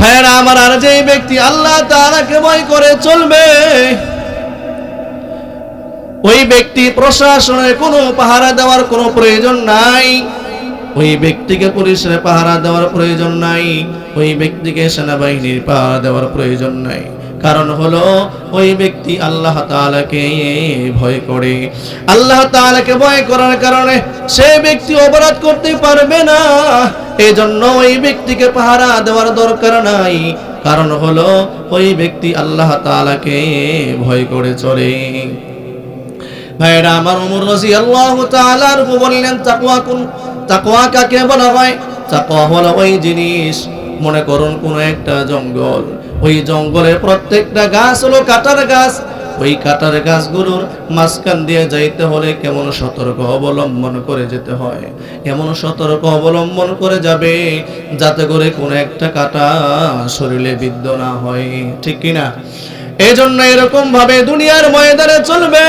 ভাইয়েরা, আমার আর যে ব্যক্তি আল্লাহ তাআলাকে ভয় করে চলবে, ওই ব্যক্তি প্রশাসনের কোনো পাহারা দেওয়ার কোনো প্রয়োজন নাই। ওই ব্যক্তিকে পুলিশের পাহারা দেওয়ার প্রয়োজন নাই। ওই ব্যক্তিকে সেনাবাহিনীর পাহারা দেওয়ার প্রয়োজন নাই। কারণ হলো ওই ব্যক্তি আল্লাহ তাআলাকে ভয় করে। আল্লাহ তাআলাকে ভয় করার কারণে সে ব্যক্তি অপরাধ করতে পারবে না। এই জন্য ওই ব্যক্তিকে পাহারা দেওয়ার দরকার নাই। কারণ হলো ওই ব্যক্তি আল্লাহ তাআলাকে ভয় করে চলে। ভাইরা, আমার উমর রাজি আল্লাহ তাআলার বললেন, তাকওয়া কোন, তাকওয়া কাকে বলা হয়? তাকওয়া হলো ওই জিনিস, মনে করুন কোন একটা জঙ্গল। ওই জঙ্গলের প্রত্যেকটা গাছ হলো কাটার গাছ। ওই কাটার গাছগুলোর মাঝখান দিয়ে যাইতে হলে কেমন সতর্ক অবলম্বন করে যেতে হয়। এমন সতর্ক অবলম্বন করে যাবে যাতে করে কোনো একটা কাটা শরীরে বিদ্ধ না হয়। ঠিক কিনা এই জন্য এরকম ভাবে দুনিয়ার ময়দানে চলবে।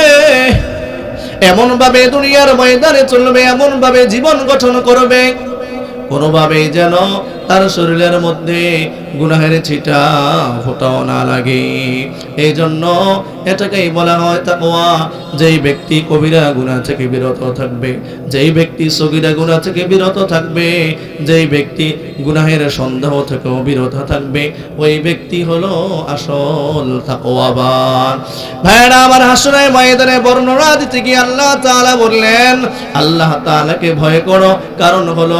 এমন ভাবে দুনিয়ার ময়দানে চলবে এমন ভাবে জীবন গঠন করবে। কোনোভাবে যেন তার শরীরের মধ্যে গুনাহের ছিটা ফোটাও না লাগে। এই জন্য এটাকেই বলা হয় তাকওয়া। যেই ব্যক্তি কবিরা গুনাহ থেকে বিরত থাকবে, যেই ব্যক্তি সগিরা গুনাহ থেকে বিরত থাকবে, যেই ব্যক্তি গুনাহের সন্দেহ থেকেও বিরত থাকবে, ওই ব্যক্তি হলো আসল তাকওয়াবান। ভাইরা আমার হাসরে ময়দানে বর্ণনা দিতে গিয়ে আল্লাহ তাআলা বললেন, আল্লাহ তাআলাকে ভয় করো, কারণ হলো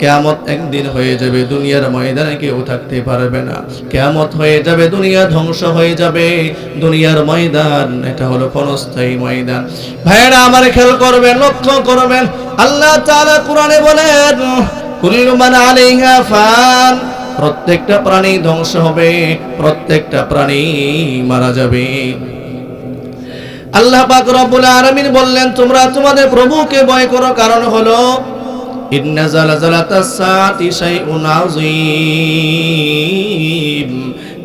কেয়ামত একদিন হয়ে যাবে, দুনিয়ার ময়দানে কেউ থাকতে পারবে না। কেয়ামত হয়ে যাবে, দুনিয়া ধ্বংস হয়ে যাবে। দুনিয়ার ময়দান, এটা হলো ক্ষণস্থায়ী ময়দান। ভাইয়েরা, আমার খেয়াল করবেন, লক্ষ্য করবেন, আল্লাহ তাআলা কোরআনে বলেন মান আলাইহা ফান প্রত্যেকটা প্রাণী ধ্বংস হবে, প্রত্যেকটা প্রাণী মারা যাবে। আল্লাহ পাক রব্বুল আলামিন বললেন, তোমরা তোমাদের প্রভুকে ভয় করো, কারণ হলো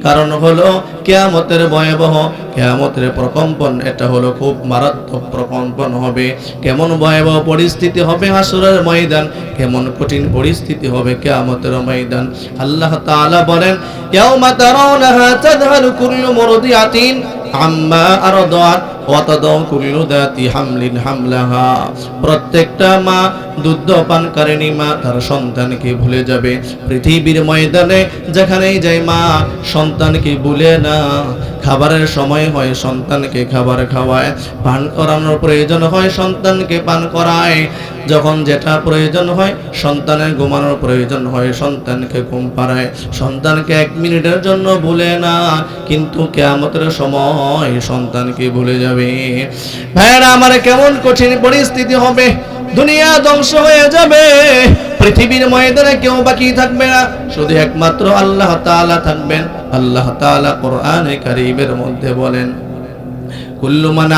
কারণ হলো কেয়ামতের ভয়াবহ, কেয়ামতের প্রকম্পন, এটা হলো খুব মারাত্মক প্রকম্পন হবে। কেমন ভয়াবহ পরিস্থিতি হবে হাসুরের ময়দান, কেমন কঠিন পরিস্থিতি হবে কেয়ামতের ময়দান। আল্লাহ তাআলা বলেন আম্মা আরদাত প্রত্যেকটা মা দুধ পানকারিণী মা, তার সন্তানকে ভুলে যাবে। পৃথিবীর ময়দানে যেখানেই যায় মা, সন্তানকে ভুলে না। খাবারের সময় হয় সন্তানকে খাবার খাওয়ায়। পান করানোর প্রয়োজন হয় সন্তানকে পান করায়। যখন যেটা প্রয়োজন হয়, সন্তানের ঘুমানোর প্রয়োজন হয়, সন্তানকে ঘুম পাড়ায়। সন্তানকে এক মিনিটের জন্য ভুলে না, কিন্তু কেয়ামতের সময় সন্তানকে ভুলে যাবে? ভাইয়েরা, আমার কেমন কঠিন পরিস্থিতি হবে? দুনিয়া ধ্বংস হয়ে যাবে। পৃথিবীর ময়দানে কেউ বাকি থাকবে না। শুধু একমাত্র আল্লাহ তালা থাকবেন। আল্লাহ তালা কোরআনে কারিবের মধ্যে বলেন, কুল্লু মান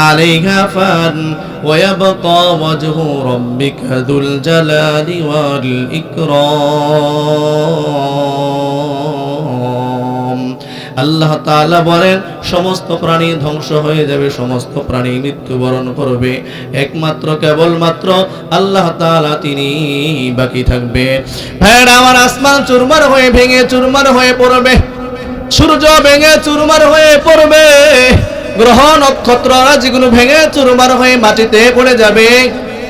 ويبقى وجه ربك ذو الجلال والإكرام আল্লাহ তাআলা বলেন সমস্ত প্রাণী ধ্বংস হয়ে যাবে সমস্ত প্রাণী মৃত্যুবরণ করবে একমাত্র কেবলমাত্র আল্লাহ তাআলা তিনি বাকি থাকবে ভেড় আমার আসমান চুরমার হয়ে ভেঙে চুরমার হয়ে পড়বে সূর্য ভেঙে চুরমার হয়ে পড়বে গ্রহ নক্ষত্ররা যেগুলো ভেঙে চুরমার হয়ে মাটিতে পড়ে যাবে।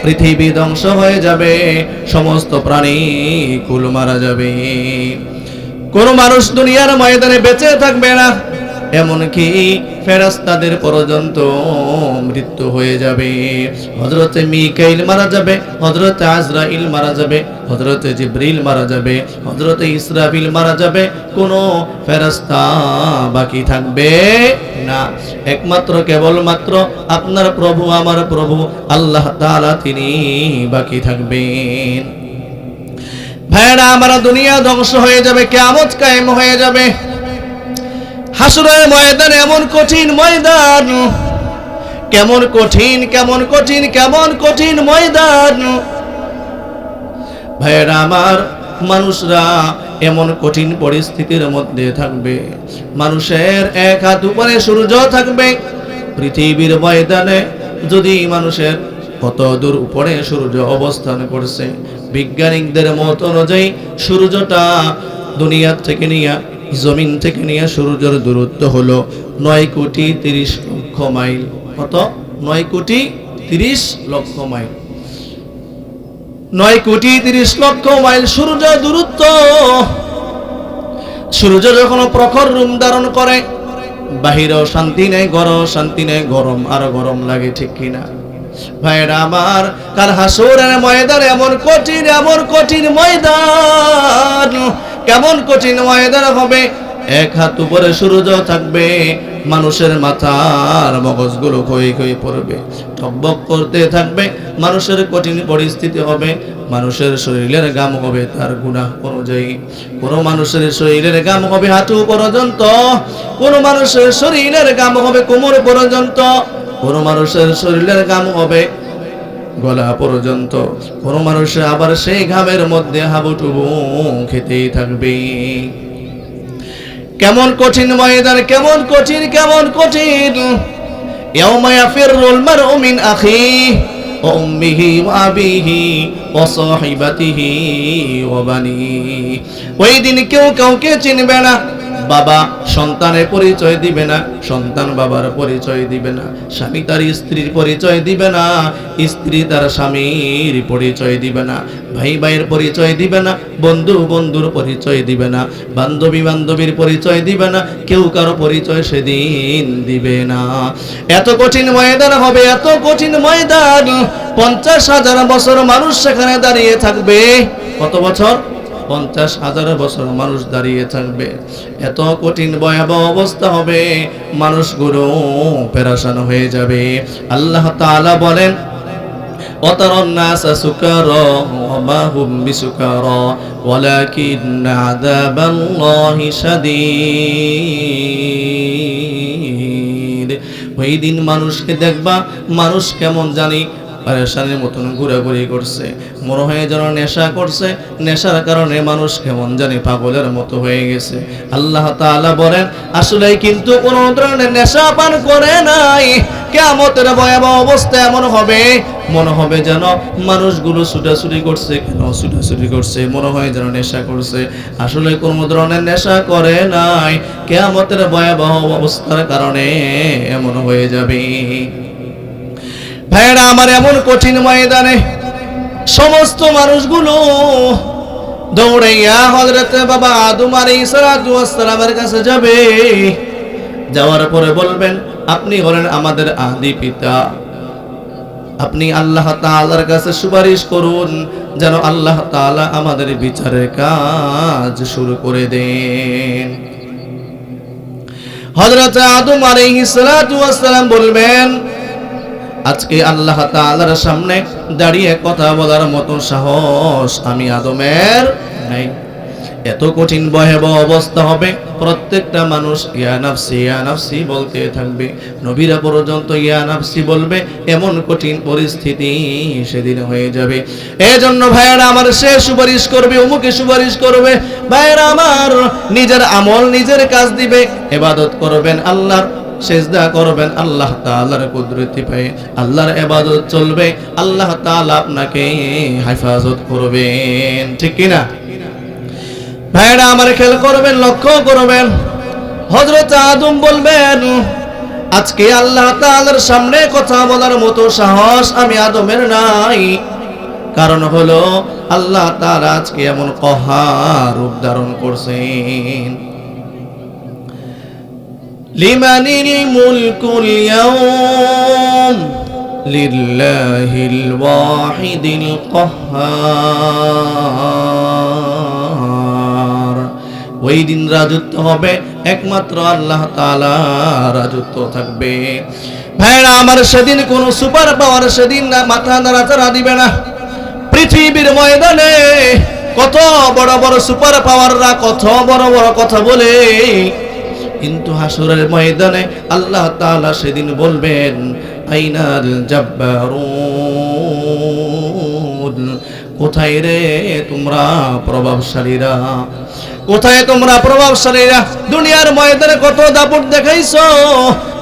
পৃথিবী ধ্বংস হয়ে যাবে, সমস্ত প্রাণী কুল মারা যাবে। কোন মানুষ দুনিয়ার ময়দানে বেঁচে থাকবে না। এমনকি ফেরাস্তাদের পর্যন্ত মৃত্যু হয়ে যাবে। হজরতে মিকাইল মারা যাবে হজরতে আজরাইল মারা যাবে হজরতে জিব্রিল মারা যাবে হজরতে ইসরাফিল মারা যাবে, কোনো ফেরাস্তা বাকি থাকবে না। একমাত্র, কেবলমাত্র আপনার প্রভু, আমার প্রভু, আল্লাহ তাআলা তিনি বাকি থাকবেন। ভাইরা, আমরা দুনিয়া ধ্বংস হয়ে যাবে কেমন কায়েম হয়ে যাবে। হাসুরের ময়দান এমন কঠিন ময়দান। কেমন কঠিন কেমন কঠিন কেমন কঠিন ময়দান। ভাইয়েরা আমার, মানুষরা এমন কঠিন পরিস্থিতির মধ্যে থাকবে। মানুষের এক হাত উপরে সূর্য থাকবে। পৃথিবীর ময়দানে যদি মানুষের কত দূর উপরে সূর্য অবস্থান করছে বিজ্ঞানিকদের মত অনুযায়ী সূর্যটা দুনিয়ার থেকে নিয়ে জমিন থেকে নিয়ে সূর্যের দূরত্ব হলো নয় কোটি তিরিশ লক্ষ মাইল। কত? নয় কোটি তিরিশ লক্ষ মাইল। নয় কোটি তিরিশ লক্ষ মাইল সূর্য দূরত্ব। সূর্য যখন প্রখর রূপ ধারণ করে, বাহিরেও শান্তি নেই গরম শান্তি নেই, গরম আর গরম লাগে ঠিক কিনা? ভাইরা আমার, কাল হাসুরের ময়দান এমন কঠিন এমন কঠিন ময়দান কেমন কঠিন ময়দান হবে? এক হাত উপরে সূর্য থাকবে, মানুষের মাথার মগজগুলো ক্ষয়ে ক্ষয়ে পড়বে, টকবক করতে থাকবে, মানুষের কঠিন পরিস্থিতি হবে, মানুষের শরীরের গাম হবে তার গুণাহ অনুযায়ী। কোনো মানুষের শরীরের গাম হবে হাঁটু পর্যন্ত, কোনো মানুষের শরীরের গাম হবে কোমর পর্যন্ত, কোনো মানুষের শরীরের গাম হবে গলা পর্যন্ত। কোনো মানুষ আবার সেই ঘামের মধ্যে হাবুটুবু খেতেই থাকবে। কেমন কঠিন ময়দান, কেমন কঠিন কেমন কঠিন। ওই দিন কেউ কাউকে চিনবে না। বাবা সন্তানের পরিচয় দিবে না, সন্তান বাবার পরিচয় দিবে না, স্বামী তার স্ত্রীর পরিচয় দিবে না, স্ত্রী তার স্বামীর পরিচয় দিবে না, ভাই ভাইয়ের পরিচয় দিবে না, বন্ধু বন্ধুর পরিচয় দিবে না, বান্ধবী বান্ধবীর পরিচয় দিবে না, কেউ কারও পরিচয় সেদিন দিবে না। এত কঠিন ময়দান হবে, এত কঠিন ময়দান, পঞ্চাশ হাজার বছর মানুষ সেখানে দাঁড়িয়ে থাকবে। কত বছর? পঞ্চাশ হাজার বছর মানুষ দাঁড়িয়ে থাকবে এত কঠিন ভয়াবহ অবস্থা হবে মানুষগুলো পেরাসান হয়ে যাবে আল্লাহ তাআলা বলেন وترى الناس سكارى وما هم بسكارى ولكن عذاب الله شديد ওই দিন মানুষকে দেখবা মানুষ কেমন জানি পারেশানের মতন ঘোরাঘুরি করছে। মনে হয় যেন নেশা করছে, নেশার কারণে মানুষ কেমন জানি পাগলের মতো হয়ে গেছে। আল্লাহ তাআলা বলেন আসলে কিন্তু কোন ধরনের নেশা পান করে নাই। কেমতের ভয়াবহ অবস্থা এমন হবে, মনে হবে যেন মানুষগুলো ছুটাছুটি করছে, কেন ছুটাছুটি করছে মনে হয় যেন নেশা করছে। আসলে কোন ধরনের নেশা করে নাই কেমতের ভয়াবহ অবস্থার কারণে এমন হয়ে যাবে। ভাইরা আমার এমন কঠিন ময়দানে সমস্ত মানুষগুলো দৌড়াইয়া হজরতে বাবা আদম আলাইহিস সালাতু ওয়াস সালামের কাছে যাবে। যাওয়ার পরে বলবেন, আপনি হলেন আমাদের আদি পিতা। আপনি আল্লাহ তাআলার কাছে সুপারিশ করুন, যেন আল্লাহ তাআলা আমাদের বিচারের কাজ শুরু করে দেন। হযরত আদম আলাইহিস সালাম বলবেন আজকে আল্লাহ তাআলার সামনে দাঁড়িয়ে কথা বলার মতো সাহস আমি আদমের নাই। এত কঠিন ভয়াবহ অবস্থা হবে, প্রত্যেকটা মানুষ, ইয়া নাফসি ইয়া নাফসি বলতে থাকবে। নবীরা পর্যন্ত ইয়া নাফসি বলবে, এমন কঠিন পরিস্থিতি সেদিন হয়ে যাবে। এজন্য ভাইয়েরা আমার সে সুপারিশ করবে, অমুকে সুপারিশ করবে। ভাইয়েরা আমার নিজের আমল নিজের কাজ দিবে, এবাদত করবেন আল্লাহর সেজদা করবেন আল্লাহ তাআলার কুদরতি পেয়ে। আল্লাহর ইবাদত চলবে, আল্লাহ তাআলা আপনাকে হেফাজত করবেন। ঠিক কি না ভাইরা, আমার খেয়াল করবেন, লক্ষ্য করবেন। হযরত আদম বলবেন, আজকে আল্লাহ তাআলার সামনে কথা বলার মতো সাহস আমি আদমের নাই। কারণ হলো, আল্লাহ তাআলা আজকে এমন কহার রূপ ধারণ করছেন। لمن الملك اليوم لله الواحد القهار ওই দিন রাজত্ব হবে একমাত্র আল্লাহ তাআলা রাজত্ব থাকবে ভাইরা আমার সেদিন কোনো সুপার পাওয়ার সেদিন না মাথা নাড়াচাড়া দিবে না পৃথিবীর ময়দানে কত বড় বড় সুপার পাওয়াররা কত বড় বড় কথা বলে কিন্তু হাসুরের ময়দানে আল্লাহ তালা সেদিন বলবেন, আইনাল জব্বার কোথায় রে তোমরা প্রভাবশালীরা? কোথায় তোমরা প্রভাবশালীরা? দুনিয়ার ময়দানে কত দাপট দেখাইছো?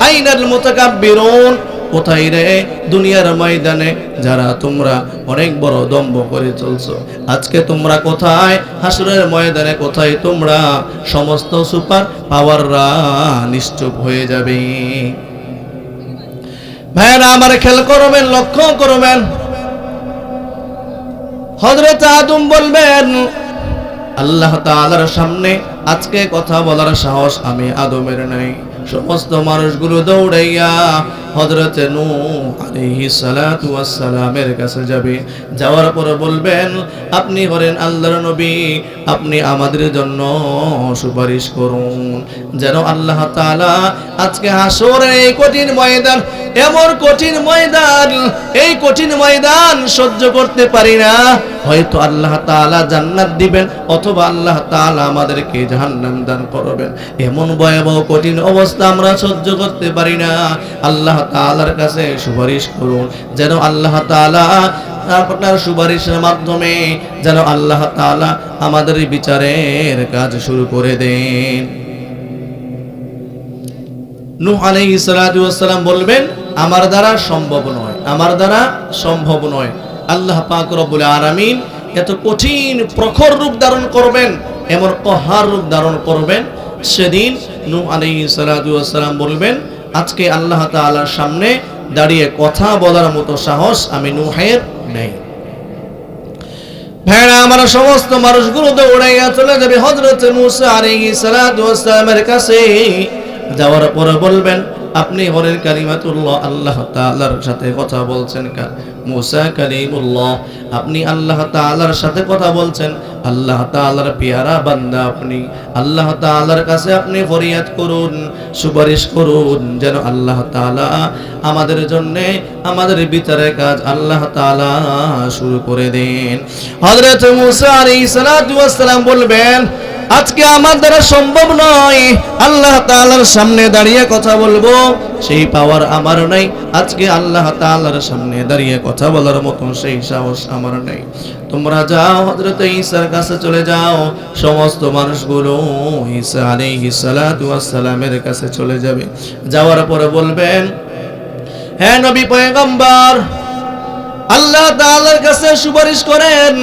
আইনাল মুতাকাব্বিরুন। কোথায় রে দুনিয়ার ময়দানে? যারা তোমরা অনেক বড় দম্ভ করে চলছো। আজকে তোমরা কোথায়? হাসুরের ময়দানে কোথায় তোমরা? সমস্ত সুপার পাওয়াররা নিশ্চুপ হয়ে যাবে। ভাইরা আমার খেয়াল করবেন, লক্ষ্য করবেন। হজরত আদম বলবেন, আল্লাহ তাআলার সামনে আজকে কথা বলার সাহস আমি আদমের নাই। সমস্ত মানুষগুলো দৌড়াইয়া হজরত নু ওয়াস সালামের কাছে যাবে। যাওয়ার পরে বলবেন, আপনি হলেন আল্লাহর নবী, আপনি আমাদের জন্য সুপারিশ করুন। যেন আল্লাহ তাআলা আজকে হাসরের এই কঠিন ময়দান, এমন কঠিন ময়দান, এই কঠিন ময়দান সহ্য করতে পারি না। হয়তো আল্লাহ তাআলা জান্নাত দিবেন, অথবা আল্লাহ তাআলা আমাদেরকে জাহান্নাম দান করবেন। এমন ভয়াবহ কঠিন অবস্থা আমরা সহ্য করতে পারি না। আল্লাহ তাআলার কাছে সুপারিশ করুন, যেন আল্লাহ তাআলা আপনার সুপারিশের মাধ্যমে যেন আল্লাহ তাআলা আমাদের বিচারের কাজ শুরু করে দেন। আলাইহিস সালাতু সালাম বলবেন, আমার দ্বারা সম্ভব নয়, আমার দ্বারা সম্ভব নয়। আল্লাহ পাক রব্বুল আলামিন এত কঠিন প্রখর রূপ ধারণ করবেন, এমন কহার রূপ ধারণ করবেন, সেদিন নূহ আলী সালাম বলবেন, আজকে আল্লাহ তালার সামনে দাঁড়িয়ে কথা বলার মতো সাহস আমি নুহের নেই। ভেড়া আমার সমস্ত মানুষগুলো দৌড়াইয়া চলে যাবে হজরত মুসা আলী সালামের কাছে। যাওয়ার পরে বলবেন আপনি হরের কালিমাতুল্লাহ আল্লাহ তাআলার সাথে কথা বলছেন মুসা কালিমুল্লাহ, আপনি আল্লাহ তাআলার সাথে কথা বলছেন। আল্লাহ তাআলার পেয়ারা বান্দা আপনি। আল্লাহ তাআলার কাছে আপনি ফরিয়াদ করুন, সুপারিশ করুন, যেন আল্লাহ তাআলা আমাদের জন্য আমাদের বিচারের কাজ আল্লাহ তাআলা শুরু করে দেন। হযরত মুসা আলাইহিস সালাম বলবেন আজকে আমার দ্বারা সম্ভব নয়। আল্লাহ তাআলার সামনে দাঁড়িয়ে কথা বলব। সেই পাওয়ার আমার নাই। আজকে আল্লাহ তাআলার সামনে দাঁড়িয়ে কথা বলার মতো সেই সাহস আমার নেই। তোমরা যাও, হযরত ঈসার কাছে চলে যাও। সমস্ত মানুষগুলো ঈসা আলাইহিস সালাতু সালামের কাছে চলে যাবে। যাওয়ার পরে বলবেন হ্যাঁ নবী পয়গম্বর, আল্লাহ তাআলার কাছে সুপারিশ করেন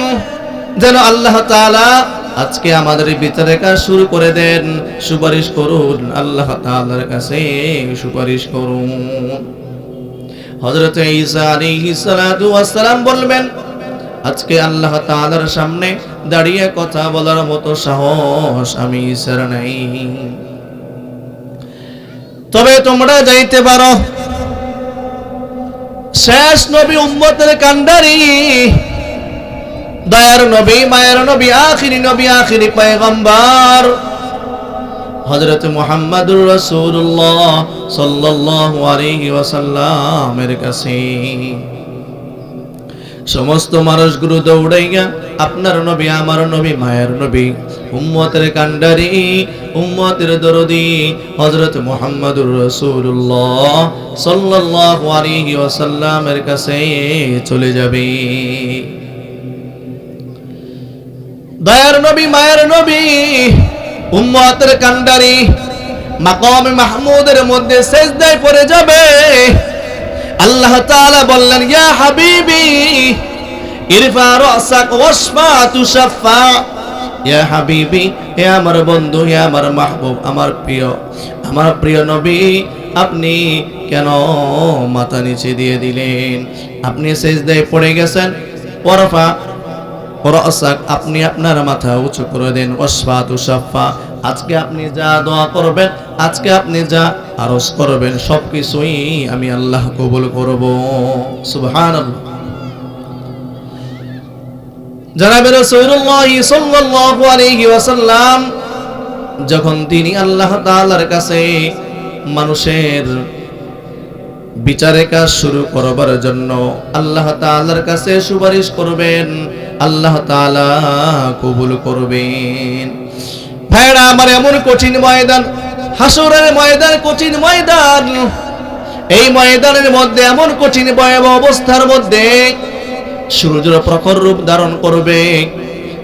যেন আল্লাহ তাআলা আজকে আমাদের বিচারে কাজ শুরু করে দেন। সুপারিশ করুন, আল্লাহ তাআলার কাছে সুপারিশ করুন। হযরত ঈসা আলাইহিস সালাতু ওয়াস বলবেন, আজকে আল্লাহ তাআলার সামনে দাঁড়িয়ে কথা বলার মতো সাহস আমি ঈসার নাই। তবে তোমরা যাইতে পারো, শেষ নবী উম্মতের কান্ডারি দয়ার নবী, মায়ের নবী, আখিরি নবী, আখিরি পয়গম্বর। হযরত মুহাম্মদুর রাসূলুল্লাহ সাল্লাল্লাহু আলাইহি ওয়াসাল্লামের কাছে। সমস্ত মানুষগুলো দৌড়াইয়া, আপনার নবী, আমার নবী, মায়ের নবী, উম্মতের কান্ডারি উম্মতের দরদি, হযরত মুহাম্মদুর রাসূলুল্লাহ সাল্লাল্লাহু আলাইহি ওয়াসাল্লামের কাছে চলে যাবে। দয়ার নবী, মায়ের নবী, উম্মতের কান্ডারি মাকাম মাহমুদের মধ্যে সেজদায় পড়ে যাবে। আল্লাহ তাআলা বললেন, ইয়া হাবিবি, ইরফা রাসাক ওয়াসফা তুশাফা। ইয়া হাবিবি হে আমার বন্ধু হে আমার মাহবুব, আমার প্রিয় আমার প্রিয় নবী, আপনি কেন মাথা নিচে দিয়ে দিলেন? আপনি সেজদায় পড়ে গেছেন? ওরফা রাসাক, আপনি আপনার মাথা উঁচু করে দেন। ওয়াসফা তুশাফা আজকে আপনি যা দোয়া করবেন, আজকে আপনি যা আরজ করবেন, সবকিছুই আমি আল্লাহ কবুল করব। ওয়াসাল্লাম, যখন তিনি আল্লাহ কাছে মানুষের বিচারে কাজ শুরু করবার জন্য আল্লাহ কাছে সুপারিশ করবেন আল্লাহ তাআলা কবুল করবেন। ভাইরা, আমার এমন কঠিন ময়দান, হাসুরের ময়দান, কঠিন ময়দান। এই ময়দানের মধ্যে, এমন কঠিন ভয়াবহ অবস্থার মধ্যে সূর্যের প্রখর রূপ ধারণ করবে।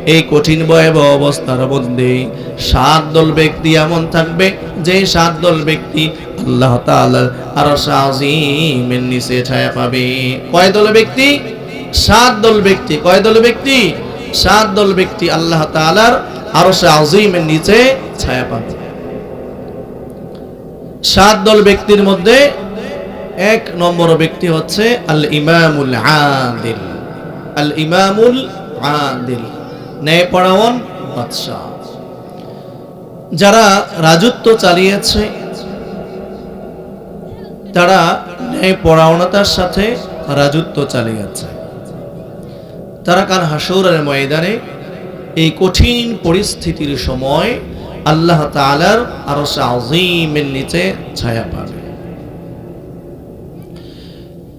এই কঠিন ভয়াবহ অবস্থার মধ্যে সাত দল ব্যক্তি এমন থাকবে যে সাত দল ব্যক্তি আল্লাহ তাআলার আরশ আজিমের নিচে ছায়া পাবে। কয় দল ব্যক্তি? সাত দল ব্যক্তি। কয় দল ব্যক্তি? সাত দল ব্যক্তি আল্লাহ তাআলার আরশ আজিমের নিচে ছায়া পাবে সাত দল ব্যক্তির মধ্যে এক নম্বর ব্যক্তি হচ্ছে আল ইমামুল আদিল। আল ইমামুল আদিল ন্যায় পড়াওয়ান বাদশাহ। যারা রাজত্ব চালিয়েছে, তারা ন্যায় পরায়ণতার সাথে রাজত্ব চালিয়েছে। তারা কার হাসৌরের ময়দানে এই কঠিন পরিস্থিতির সময় আল্লাহ তাআলার আরশ আজিমের নিচে ছায়া পাবে।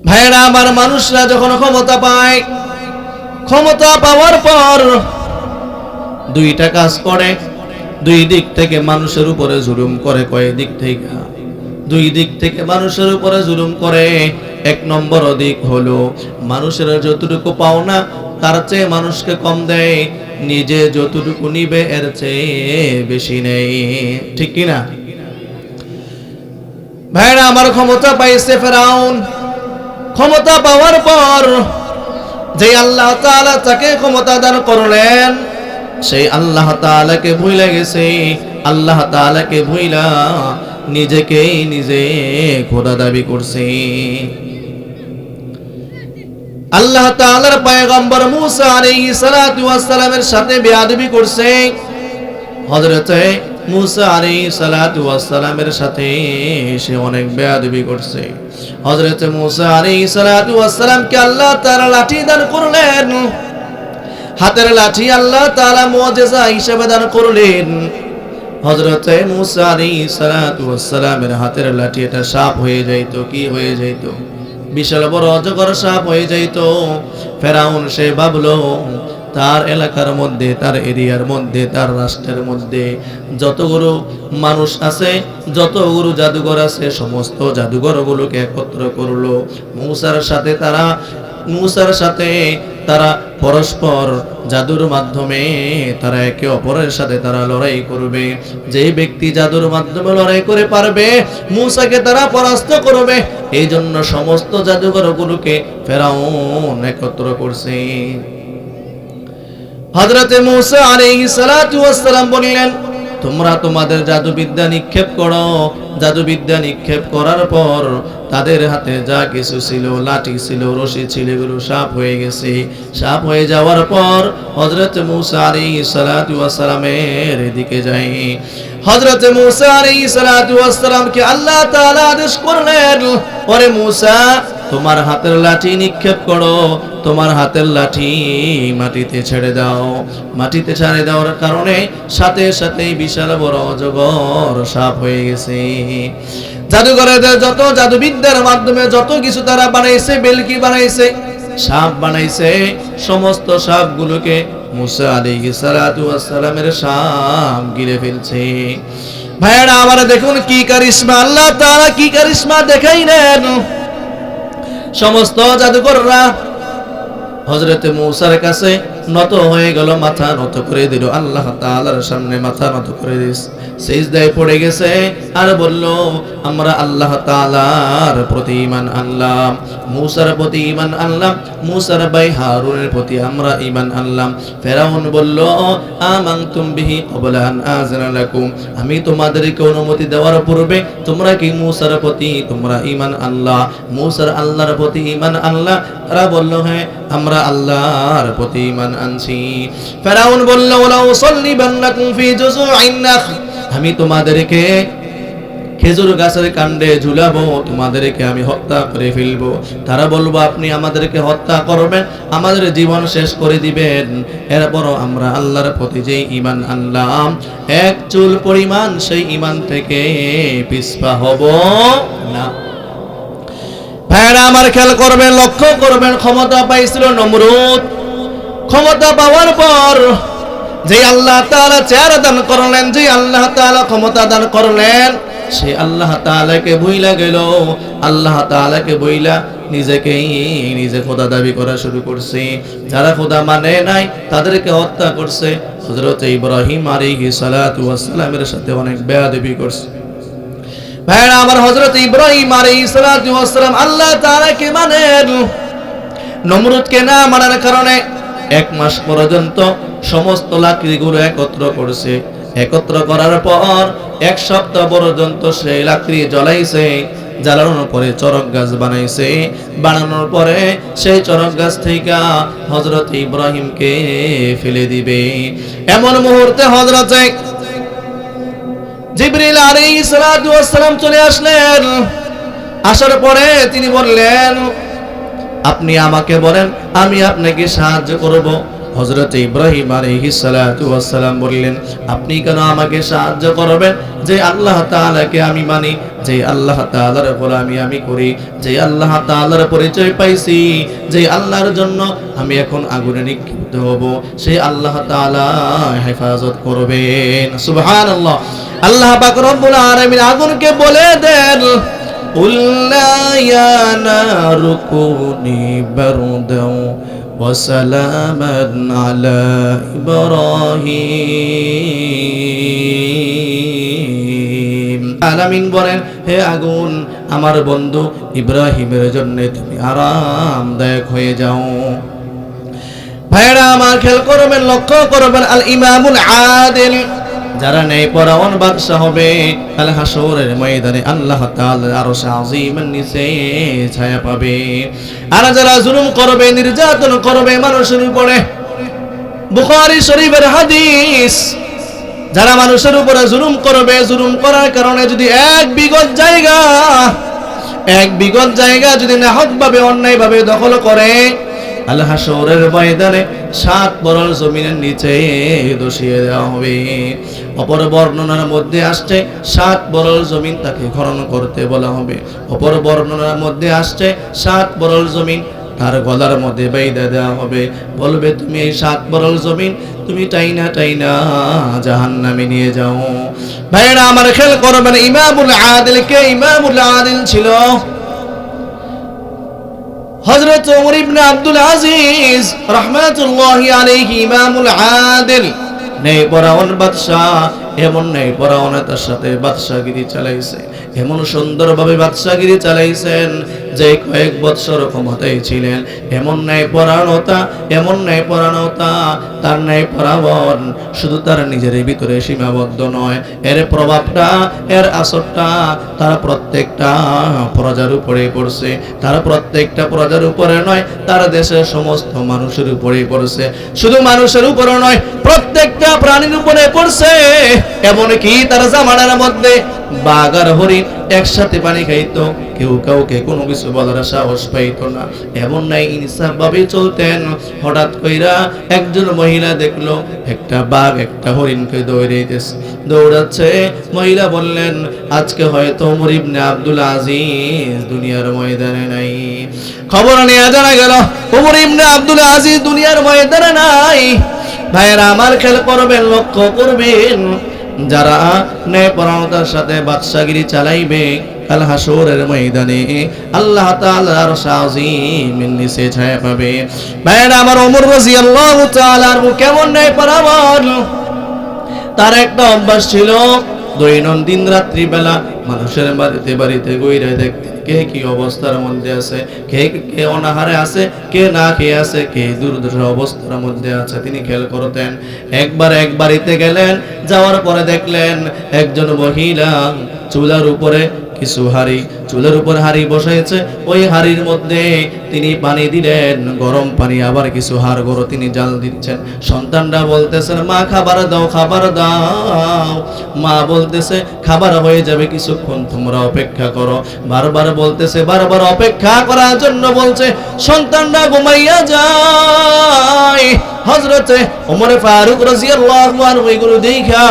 ভাইরা আমার মানুষরা যখন ক্ষমতা পায়, ক্ষমতা পাওয়ার পর দুইটা কাজ করে। দুই দিক থেকে মানুষের উপরে জুলুম করে কয় দিক থেকে। দুই দিক থেকে মানুষের উপরে জুলুম করে। এক নম্বর দিক হলো, মানুষের যতটুকু পাওনা তার চেয়ে মানুষকে কম দেয়, নিজে যতটুকু নিবে এর চেয়ে বেশি নেই। ঠিক কিনা ভাইরা, আমার ক্ষমতা পাইছে ফেরাউন। ক্ষমতা পাওয়ার পর যে আল্লাহ তাআলা তাকে ক্ষমতা দান করলেন, সেই আল্লাহ তাআলাকে ভুলে গেছে। আল্লাহ তাআলাকে ভুইলা নিজেকেই নিজে খোদা দাবি করছে। আল্লাহ তাআলার পয়গম্বর মূসা আলাইহিস সালাতু ওয়াস সালামের সাথে বেয়াদবি করছে। হযরতে মূসা আলাইহিস সালাতু ওয়াস সালামের সাথে সে অনেক বেয়াদবি করছে। হযরতে মূসা আলাইহিস সালাতু ওয়াস সালামকে আল্লাহ তাআলা লাঠি দান করলেন। হাতের লাঠি আল্লাহ তাআলা মুআজিজা হিসেবে দান করলেন। হযরতে মূসা আলাইহিস সালাতু ওয়াস সালামের হাতের লাঠি এটা সাপ হয়ে যাইতো, কি হয়ে যাইতো? বিশাল বড় অজগর সাপ হয়ে যাইত। ফেরাউন সে ভাবলো, তার এলাকার মধ্যে, তার এরিয়ার মধ্যে, তার রাষ্ট্রের মধ্যে যতগুলো মানুষ আছে যতগুলো জাদুঘর আছে, সমস্ত জাদুঘরগুলোকে একত্র করল। মৌসার সাথে তারা, মৌসার সাথে তারা পরস্পর জাদুর মাধ্যমে তারা একে অপরের সাথে তারা লড়াই করবে। যে ব্যক্তি জাদুর মাধ্যমে লড়াই করে পারবে, মুসাকে তারা পরাস্ত করবে। এই জন্য সমস্ত জাদুঘর জাদুঘরগুলোকে ফেরাউন একত্র করছে। হজরতে মুসা আলাইহিস সালাতু ওয়াস সালাম বললেন তোমরা তোমাদের জাদুবিদ্যা নিক্ষেপ করো। জাদুবিদ্যা নিক্ষেপ করার পর তাদের হাতে যা কিছু ছিল, লাঠি ছিল, রশি ছিল, এগুলো সাপ হয়ে গেছে। সাপ হয়ে যাওয়ার পর হজরত মুসা আলাইহিস সালাতু ওয়াস যাই হজরত মুসা আলাইহিস সালাতু ওয়াস সালামকে আল্লাহ তাআলা আদেশ করলেন, ওরে মুসা তোমার হাতের লাঠি নিক্ষেপ করো, তোমার হাতের লাঠি মাটিতে ছেড়ে দাও। মাটিতে ছেড়ে দেওয়ার কারণে সাথে সাথেই বিশাল বড় অজগর সাপ হয়ে গেছে। জাদুঘরেদের যত জাদুবিদ্যার মাধ্যমে যত কিছু তারা বানাইছে, বেলকি বানাইছে, সাপ বানাইছে, সমস্ত সাপগুলোকে মুসা ওয়াস সালামের সাপ গিরে ফেলছে। ভাইয়েরা, আমার দেখুন কি কারিশমা, আল্লাহ তারা কি কারিশমা দেখাইলেন। সমস্ত জাদুকররা হজরতে মৌসার কাছে নত হয়ে গেল, মাথা নত করে দিল। আল্লাহ তালার সামনে মাথা নত করে দিস। সেজদায় পড়ে গেছে আর বলল আমরা আল্লাহ তাআলার প্রতি ঈমান আনলাম, মূসার প্রতি ইমান আনলাম, মূসার ভাই হারুনের প্রতি আমরা ইমান আনলাম। ফেরাউন বলল, আমানতুম বিহি ক্বাবলা আন আযনা লাকুম। আমি তোমাদেরকে অনুমতি দেওয়ার পূর্বে তোমরা কি মূসার প্রতি তোমরা ইমান আল্লাহ মূসার আল্লাহর প্রতি ইমান আল্লাহ তারা বলল হ্যাঁ আমরা আল্লাহর প্রতি ইমান আনছি। ফেরাউন বলল ওলা উসাল্লিবান্নাকুম ফি জুজুইন নাখল। আমি তোমাদেরকে খেজুর গাছের কাণ্ডে ঝুলাবো, তোমাদেরকে আমি হত্যা করে ফেলব। তারা বলব, আপনি আমাদেরকে হত্যা করবেন, আমাদের জীবন শেষ করে দিবেন। এরপরও আমরা আল্লাহর প্রতি যে ইমান আনলাম, এক চুল পরিমাণ সেই ইমান থেকে পিসপা হব না। ভাইরা আমার খেয়াল করবেন, লক্ষ্য করবেন, ক্ষমতা পাইছিল নমরুদ। ক্ষমতা পাওয়ার পর যে আল্লাহ তাআলা চেহারা দান করলেন যে আল্লাহ তাআলা ক্ষমতা দান করলেন সে আল্লাহ তাআলাকে বইলা গেল। আল্লাহ তাআলাকে বইলা নিজেকেই নিজে খোদা দাবি করা শুরু করছে। যারা খোদা মানে নাই, তাদেরকে হত্যা করছে। হযরত ইব্রাহিম আলাইহিস সালাতু সালামের সাথে অনেক বেয়াদবি করছে। ভাইরা, আমার হযরত ইব্রাহিম আল্লাহ তাআলাকে মানেন। নমরুদকে না মানার কারণে এক মাস পর্যন্ত সমস্ত লাকড়িগুলো একত্র করছে। একত্র করার পর এক সপ্তাহ পর্যন্ত সেই লাকড়ি জ্বলাইছে, জ্বালানোর পরে চরক গাছ বানাইছে। বানানোর পরে সেই চরক গাছ থেকে হজরত ইব্রাহিমকে ফেলে দিবে। এমন মুহূর্তে হজরত জিবরিল আলাইহিস সালাতু ওয়াস সালাম চলে আসলেন। আসার পরে তিনি বললেন, আপনি আমাকে বলেন, আমি আপনাকে সাহায্য করব। হজরত ইব্রাহিম আলহিসালাম বললেন, আপনি কেন আমাকে সাহায্য করবেন? যে আল্লাহ তালাকে আমি মানি, যে আল্লাহ তালার গোলামি আমি করি, যে আল্লাহ তালার পরিচয় পাইছি, যে আল্লাহর জন্য আমি এখন আগুনে নিক্ষিপ্ত হব, সে আল্লাহ তালা হেফাজত করবেন। সুবহান আল্লাহ আল্লাহ বাকরবুল আরামিন আগুনকে বলে দেন উল্লাহ রুকুনি বারুদাও وسلاما على إبراهيم আলামিন বলেন হে আগুন আমার বন্ধু ইব্রাহিমের জন্য তুমি আরামদায়ক হয়ে যাও ভাইরা আমার খেয়াল করবেন লক্ষ্য করবেন আল ইমামুল আদিল যারা নেই পরাওয়ান বাদশা হবে আল হাসরের ময়দানে আল্লাহ তাআলার আরশ আজিমের নিচে ছায়া পাবে। আর যারা জুলুম করবে, নির্যাতন করবে মানুষের উপরে, বুখারী শরীফের হাদিস, যারা মানুষের উপরে জুলুম করবে, জুলুম করার কারণে যদি এক বিগত জায়গা, এক বিগত জায়গা যদি নাহক ভাবে অন্যায় ভাবে দখল করে আল্লাহ হাসরের ময়দানে সাত বরল জমিনের নিচে দোষিয়ে দেওয়া হবে। অপর বর্ণনার মধ্যে আসছে, সাত বরল জমিন তাকে খনন করতে বলা হবে। অপর বর্ণনার মধ্যে আসছে, সাত বরল জমিন তার গলার মধ্যে বাইদা দেওয়া হবে। বলবে, তুমি এই সাত বরল জমিন, তুমি টাইনা টাইনা জাহান নামে নিয়ে যাও। ভাইরা আমার খেল করবেন, ইমামুল আদিল কে? ইমামুল আদিল ছিল হযরত ওমর ইবনে আব্দুল আজিজ রাহমাতুল্লাহি আলাইহি ইমামুল আদিল। নেই পরাওয়ান বাদশাহ, এমন নেই তার সাথে বাদশাগিরি চালাইছে, এমন সুন্দরভাবে বাদশাগিরি চালাইছেন। যে কয়েক বৎসর ক্ষমতায় ছিলেন, এমন ন্যায় পরায়ণতা, এমন ন্যায় পরায়ণতা, তার ন্যায় পরাবন শুধু তার নিজের ভিতরে সীমাবদ্ধ নয়। এর প্রভাবটা, এর আসরটা তার প্রত্যেকটা প্রজার উপরে পড়ছে। তার প্রত্যেকটা প্রজার উপরে নয়, তার দেশের সমস্ত মানুষের উপরে পড়ছে। শুধু মানুষের উপরে নয়, প্রত্যেকটা প্রাণীর উপরে পড়ছে। এমনকি তার জামানার মধ্যে বাঘ আর হরিণ একসাথে পানি খাইতো, কেউ কাউকে কোনো কিছু বলার সাহস পাইতো না। এমন নাই ইনসাফ ভাবে চলতেন। হঠাৎ কইরা একজন মহিলা দেখল, একটা বাঘ একটা হরিণকে দৌড়াইতেছে। দৌড়াচ্ছে, মহিলা বললেন, আজকে হয়তো ওমর ইবনে আব্দুল আজিজ দুনিয়ার ময়দানে নাই। খবর নিয়ে জানা গেল, ওমর ইবনে আব্দুল আজিজ দুনিয়ার ময়দানে নাই। ভাইয়েরা, আমার খেল করবেন, লক্ষ্য করবেন যারা ন্যায়পরায়ণতার সাথে বাদশাগিরি চালাইবে, কাল হাসরের ময়দানে আল্লাহ তাআলার শাজিমের নিচে ছায়া পাবে। ভাইরা আমার ওমর রাদিয়াল্লাহু তাআলার কেমন ন্যায়পরায়ণ তার একটা অভ্যাস ছিল, দৈনন্দিন রাত্রিবেলা মানুষের বাড়িতে বাড়িতে গইরা দেখতেন কে কি অবস্থার মধ্যে আছে, কে কে অনাহারে আছে, কে না খেয়ে আছে, কে দুর্দশা অবস্থার মধ্যে আছে। তিনি খেয়াল করতেন, একবার এক বাড়িতে গেলেন, যাওয়ার পরে দেখলেন একজন মহিলা চুলার উপরে কিছু হাড়ি চুলের উপর হাড়ি বসাইছে, ওই হাড়ির মধ্যে তিনি পানি দিলেন, গরম পানি আবার কিছু হাড় গরো তিনি জাল দিচ্ছেন। সন্তানরা বলতেছেন, মা, খাবার দাও খাবার দাও। মা বলতেছে, খাবার হয়ে যাবে কিছুক্ষণ, তোমরা অপেক্ষা করো। বারবার বলতেছে, বারবার অপেক্ষা করার জন্য বলছে, সন্তানরা ঘুমাইয়া যায়। হজরতে ওমরে ফারুক রাজিয়াল্লাহু আনহু এগুলো দেখা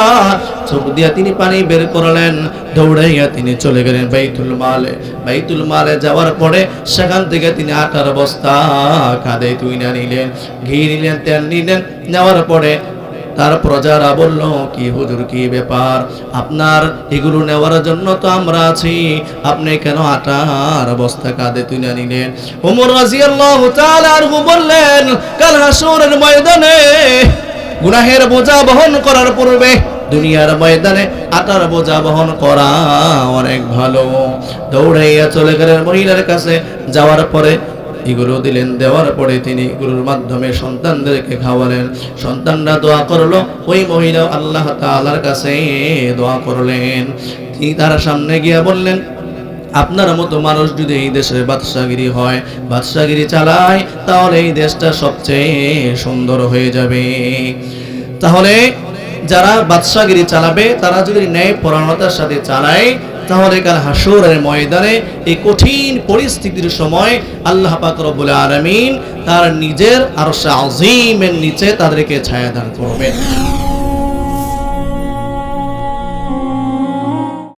চোখ দিয়া তিনি পানি বের করলেন, দৌড়াইয়া তিনি চলে গেলেন বাইতুল মালে। বাইতুল মালে যাওয়ার পরে সেখান থেকে তিনি আটার বস্তা কাঁধে তুইনা নিলেন, ঘি নিলেন, তেল নিলেন, নেওয়ার পরে তার প্রজারা বলল, কি হুজুর, কি ব্যাপার? আপনার এগুলো নেওয়ার জন্য তো আমরা আছি, আপনি কেন আটার বস্তা কাঁধে তুলে নিলেন? ওমর রাজিয়াল্লাহু তাআলা বললেন, কাল হাসরের ময়দানে গুনাহের বোঝা বহন করার পূর্বে দুনিয়ার ময়দানে আটার বোঝা বহন করা অনেক ভালো। দৌড়াইয়া চলে গেলেন মহিলার কাছে। যাওয়ার পরে এগুলো দিলেন, দেওয়ার পরে তিনি এগুলোর মাধ্যমে সন্তানদেরকে খাওয়ালেন। সন্তানরা দোয়া করল, ওই মহিলা আল্লাহ তাআলার কাছে দোয়া করলেন। তিনি তার সামনে গিয়া বললেন, আপনার মতো মানুষ যদি এই দেশের বাদশাগিরি হয় বাদশাগিরি চালায়, তাহলে এই দেশটা সবচেয়ে সুন্দর হয়ে যাবে। তাহলে যারা বাদশাগিরি চালাবে, তারা যদি ন্যায় পরায়ণতার সাথে চালায়, তাহলে কাল হাসুরের ময়দানে এই কঠিন পরিস্থিতির সময় আল্লাহ পাক রব্বুল আলামিন তার নিজের আরশে আজিমের নিচে তাদেরকে ছায়া দান করবেন।